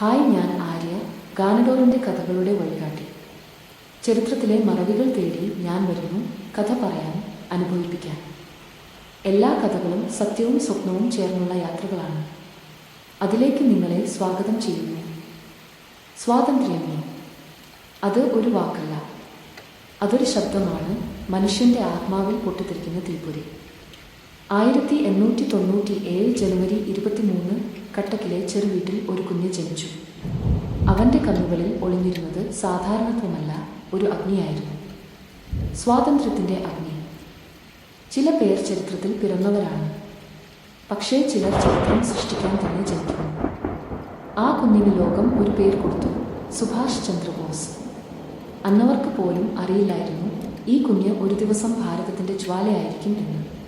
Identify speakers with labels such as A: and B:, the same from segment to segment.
A: Hi ഞാൻ ആര്യ ഗാനഡോറിന്റെ കഥകളുടെ വഴികാട്ടി. ചരിത്രത്തിലെ മറവികൾ തേടി ഞാൻ വരുന്നു കഥ പറയാൻ അനുഭവിപ്പിക്കാൻ. എല്ലാ കഥകളും സത്യവും സ്വപ്നവും ചേർന്നുള്ള യാത്രകളാണ്. അതിലേക്ക് നിങ്ങളെ സ്വാഗതം ചെയ്യുന്നു. സ്വാതന്ത്ര്യമേ അത് ഒരു വാക്കല്ല. അതൊരു ശബ്ദമാണ് മനുഷ്യന്റെ ആത്മാവിൽ പൊട്ടിത്തെറിക്കുന്ന തീപ്പൊരി. ആയിരത്തി എണ്ണൂറ്റി തൊണ്ണൂറ്റി ഏഴ് ജനുവരി ഇരുപത്തിമൂന്ന് കട്ടക്കിലെ ചെറുവീട്ടിൽ ഒരു കുഞ്ഞ് ജനിച്ചു. അവന്റെ കണ്ണുകളിൽ ഒളിഞ്ഞിരുന്നത് സാധാരണത്വമല്ല ഒരു അഗ്നിയായിരുന്നു. സ്വാതന്ത്ര്യത്തിന്റെ അഗ്നി. ചില പേർ ചരിത്രത്തിൽ പിറന്നവരാണ്. പക്ഷേ ചിലർ ചരിത്രം സൃഷ്ടിക്കാൻ തന്നെ ജനിക്കുന്നു. ആ കുഞ്ഞിന് ലോകം ഒരു പേര് കൊടുത്തു സുഭാഷ് ചന്ദ്രബോസ്. അന്നവർക്ക് പോലും അറിയില്ലായിരുന്നു ഈ കുഞ്ഞ് ഒരു ദിവസം ഭാരതത്തിന്റെ ജ്വാലയായിരിക്കും എന്ന്.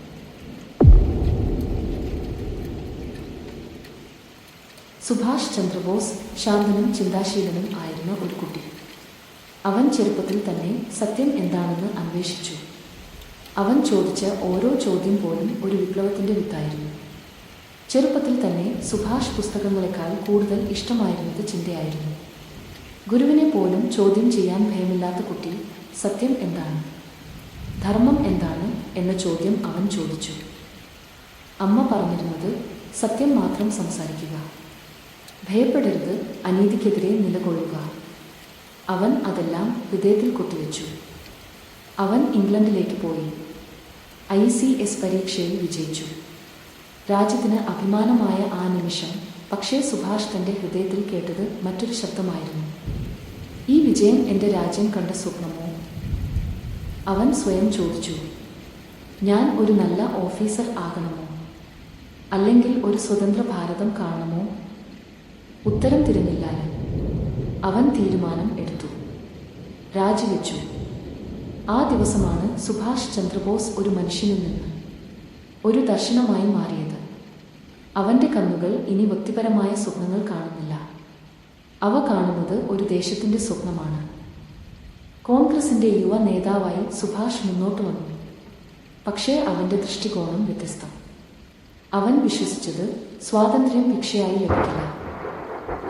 A: സുഭാഷ് ചന്ദ്രബോസ് ശാന്തനും ചിന്താശീലനും ആയിരുന്ന ഒരു കുട്ടി. അവൻ ചെറുപ്പത്തിൽ തന്നെ സത്യം എന്താണെന്ന് അന്വേഷിച്ചു. അവൻ ചോദിച്ച ഓരോ ചോദ്യം പോലും ഒരു വിപ്ലവത്തിന്റെ വിത്തായിരുന്നു. ചെറുപ്പത്തിൽ തന്നെ സുഭാഷ് പുസ്തകങ്ങളെക്കാൾ കൂടുതൽ ഇഷ്ടമായിരുന്നത് ചിന്തയായിരുന്നു. ഗുരുവിനെ പോലും ചോദ്യം ചെയ്യാൻ ഭയമില്ലാത്ത കുട്ടി സത്യം എന്താണ്? ധർമ്മം എന്താണ് എന്ന ചോദ്യം അവൻ ചോദിച്ചു. അമ്മ പറഞ്ഞിരുന്നത് സത്യം മാത്രം സംസാരിക്കുക. ഭയപ്പെടരുത് അനീതിക്കെതിരെ നിലകൊള്ളുക. അവൻ അതെല്ലാം ഹൃദയത്തിൽ കൊത്തിവെച്ചു അവൻ ഇംഗ്ലണ്ടിലേക്ക് പോയി. ഐ സി എസ് പരീക്ഷയിൽ വിജയിച്ചു. രാജ്യത്തിന് അഭിമാനമായ ആ നിമിഷം പക്ഷേ സുഭാഷ് തന്റെ ഹൃദയത്തിൽ കേട്ടത് മറ്റൊരു ശബ്ദമായിരുന്നു. ഈ വിജയം എന്റെ രാജ്യം കണ്ട സ്വപ്നമോ? അവൻ സ്വയം ചോദിച്ചു. ഞാൻ ഒരു നല്ല ഓഫീസർ ആകണമോ? അല്ലെങ്കിൽ ഒരു സ്വതന്ത്ര ഭാരതം കാണണമോ? ഉത്തരം തിരുന്നില്ല അവൻ തീരുമാനം എടുത്തു. രാജിവെച്ചു ആ ദിവസമാണ് സുഭാഷ് ചന്ദ്രബോസ് ഒരു മനുഷ്യനിൽ നിന്ന് ഒരു ദർശനമായി മാറിയത്. അവന്റെ കണ്ണുകൾ ഇനി വ്യക്തിപരമായ സ്വപ്നങ്ങൾ കാണുന്നില്ല. അവ കാണുന്നത് ഒരു ദേശത്തിന്റെ സ്വപ്നമാണ്. കോൺഗ്രസിന്റെ യുവ നേതാവായി സുഭാഷ് മുന്നോട്ട് വന്നു. പക്ഷേ അവന്റെ ദൃഷ്ടികോണം വ്യത്യസ്തം. അവൻ വിശ്വസിച്ചത് സ്വാതന്ത്ര്യം ഭിക്ഷയായി ലഭിക്കില്ല.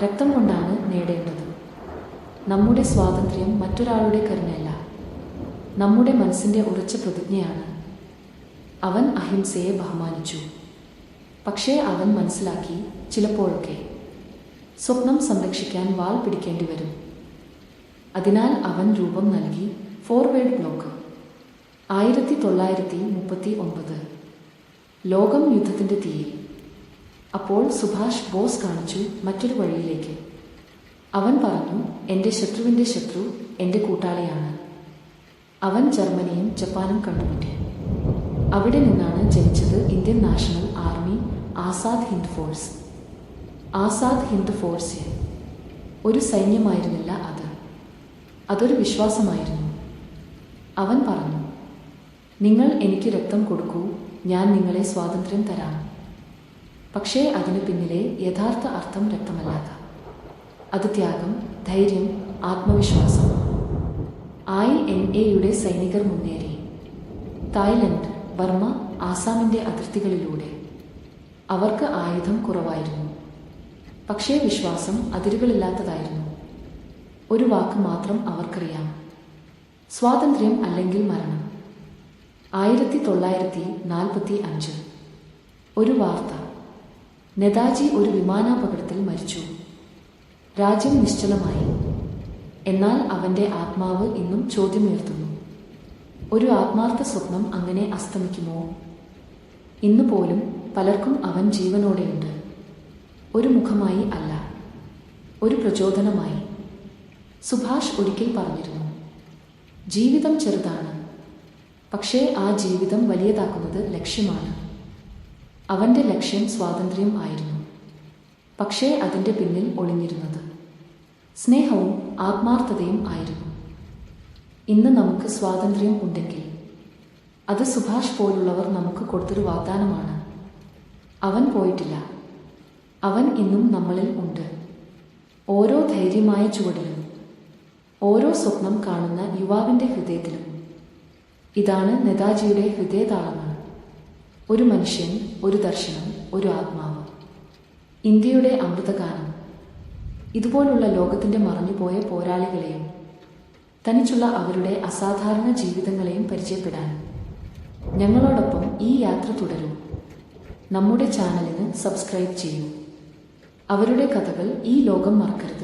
A: രക്തം കൊണ്ടാണ് നേടേണ്ടത്. നമ്മുടെ സ്വാതന്ത്ര്യം മറ്റൊരാളുടെ കരുണയല്ല. നമ്മുടെ മനസ്സിന്റെ ഉറച്ച പ്രതിജ്ഞയാണ്. അവൻ അഹിംസയെ ബഹുമാനിച്ചു. പക്ഷേ അവൻ മനസ്സിലാക്കി ചിലപ്പോഴൊക്കെ സ്വപ്നം സംരക്ഷിക്കാൻ വാൾ പിടിക്കേണ്ടി വരും. അതിനാൽ അവൻ രൂപം നൽകി ഫോർവേഡ് ബ്ലോക്ക്. ആയിരത്തി തൊള്ളായിരത്തി മുപ്പത്തി ഒമ്പത്. ലോകം യുദ്ധത്തിന്റെ തീയിൽ. അപ്പോൾ സുഭാഷ് ബോസ് കാണിച്ചു മറ്റൊരു വഴിയിലേക്ക്. അവൻ പറഞ്ഞു എന്റെ ശത്രുവിന്റെ ശത്രു എന്റെ കൂട്ടാളിയാണ്. അവൻ ജർമ്മനിയും ജപ്പാനും കണ്ടുമുട്ടി. അവിടെ നിന്നാണ് ജനിച്ചത് Indian national army Azad Hind force. Azad Hind force ഒരു സൈന്യമായിരുന്നില്ല അത്. അതൊരു വിശ്വാസമായിരുന്നു. അവൻ പറഞ്ഞു നിങ്ങൾ എനിക്ക് രക്തം കൊടുക്കൂ ഞാൻ നിങ്ങളെ സ്വാതന്ത്ര്യം തരാം. പക്ഷേ അതിനു പിന്നിലെ യഥാർത്ഥ അർത്ഥം രക്തമല്ലാത്ത അത് ത്യാഗം ധൈര്യം ആത്മവിശ്വാസം. ഐ എൻ എയുടെ സൈനികർ മുന്നേറി. തായ്ലൻഡ് ബർമ്മ ആസാമിന്റെ അതിർത്തികളിലൂടെ. അവർക്ക് ആയുധം കുറവായിരുന്നു. പക്ഷേ വിശ്വാസം അതിരുകളില്ലാത്തതായിരുന്നു. ഒരു വാക്ക് മാത്രം അവർക്കറിയാം. സ്വാതന്ത്ര്യം അല്ലെങ്കിൽ മരണം. ആയിരത്തി തൊള്ളായിരത്തി നാൽപ്പത്തി അഞ്ച് ഒരു വാർത്ത. നെതാജി ഒരു വിമാനാപകടത്തിൽ മരിച്ചു. രാജ്യം നിശ്ചലമായി. എന്നാൽ അവന്റെ ആത്മാവ് ഇന്നും ചോദ്യമുയർത്തുന്നു. ഒരു ആത്മാർത്ഥ സ്വപ്നം അങ്ങനെ അസ്തമിക്കുമോ? ഇന്ന് പോലും പലർക്കും അവൻ ജീവനോടെയുണ്ട്. ഒരു മുഖമായി അല്ല. ഒരു പ്രചോദനമായി. സുഭാഷ് ഒരിക്കൽ പറഞ്ഞിരുന്നു ജീവിതം ചെറുതാണ്. പക്ഷേ ആ ജീവിതം വലിയതാക്കുന്നത് ലക്ഷ്യമാണ്. അവന്റെ ലക്ഷ്യം സ്വാതന്ത്ര്യം ആയിരുന്നു. പക്ഷേ അതിന്റെ പിന്നിൽ ഒളിഞ്ഞിരുന്നത്. സ്നേഹവും ആത്മാർത്ഥതയും ആയിരുന്നു. ഇന്ന് നമുക്ക് സ്വാതന്ത്ര്യം ഉണ്ടെങ്കിൽ അത് സുഭാഷ് പോലുള്ളവർ നമുക്ക് കൊടുത്തൊരു വാഗ്ദാനമാണ്. അവൻ പോയിട്ടില്ല. അവൻ ഇന്നും നമ്മളിൽ ഉണ്ട്. ഓരോ ധൈര്യമായ ചുവടിലും ഓരോ സ്വപ്നം കാണുന്ന യുവാവിന്റെ ഹൃദയത്തിലും. ഇതാണ് നേതാജിയുടെ ഹൃദയതാളങ്ങൾ ഒരു മനുഷ്യൻ ഒരു ദർശനം ഒരു ആത്മാവ്. ഇന്ത്യയുടെ അമൃതഗാനം ഇതുപോലുള്ള ലോകത്തിന്റെ മറഞ്ഞുപോയ പോരാളികളെയും തനിച്ചുള്ള അവരുടെ അസാധാരണ ജീവിതങ്ങളെയും പരിചയപ്പെടാൻ ഞങ്ങളോടൊപ്പം ഈ യാത്ര തുടരും. നമ്മുടെ ചാനലിന് സബ്സ്ക്രൈബ് ചെയ്യൂ. അവരുടെ കഥകൾ ഈ ലോകം മറക്കരുത്.